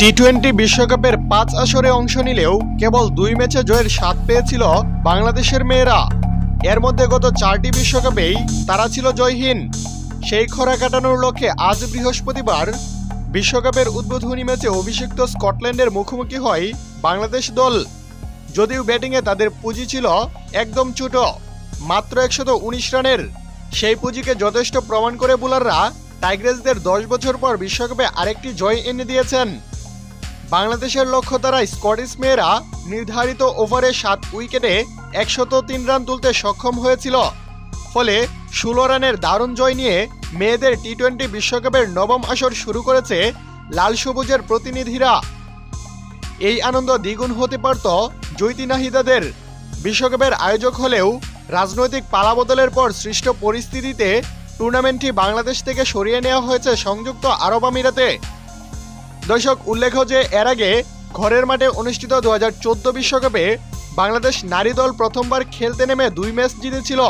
T twenty বিশ্বকাপের পাঁচ আসরে অংশ নিলেও কেবল দুই ম্যাচে জয়ের স্বাদ পেয়েছিল বাংলাদেশের মেয়েরা। এর মধ্যে গত চারটি বিশ্বকাপেই তারা ছিল জয়হীন। সেই খরা কাটানোর লক্ষ্যে আজ বৃহস্পতিবার বিশ্বকাপের উদ্বোধনী ম্যাচে অভিষিক্ত স্কটল্যান্ডের মুখোমুখি হয় বাংলাদেশ দল। যদিও ব্যাটিংয়ে তাদের পুঁজি ছিল একদম ছোট, মাত্র একশত উনিশ রানের। সেই পুঁজিকে যথেষ্ট প্রমাণ করে বোলাররা টাইগ্রেসদের দশ বছর পর বিশ্বকাপে আরেকটি জয় এনে দিয়েছেন। বাংলাদেশের লক্ষ্য তারা স্কটিশ মেয়েরা নির্ধারিত ওভারে সাত উইকেটে একশত তিন রান তুলতে সক্ষম হয়েছিল। ফলে ষোলো রানের দারুণ জয় নিয়ে মেয়েদের টি টোয়েন্টি বিশ্বকাপের নবম আসর শুরু করেছে লাল সবুজের প্রতিনিধিরা। এই আনন্দ দ্বিগুণ হতে পারত জৈতি নাহিদাদের। বিশ্বকাপের আয়োজক হলেও রাজনৈতিক পালাবদলের পর সৃষ্ট পরিস্থিতিতে টুর্নামেন্টটি বাংলাদেশ থেকে সরিয়ে নেওয়া হয়েছে সংযুক্ত আরব আমিরাতে। দর্শক উল্লেখ যে এর আগে ঘরের মাঠে অনুষ্ঠিত দু বিশ্বকাপে বাংলাদেশ নারী দল প্রথমবার খেলতে নেমে দুই ম্যাচ জিতেছিল।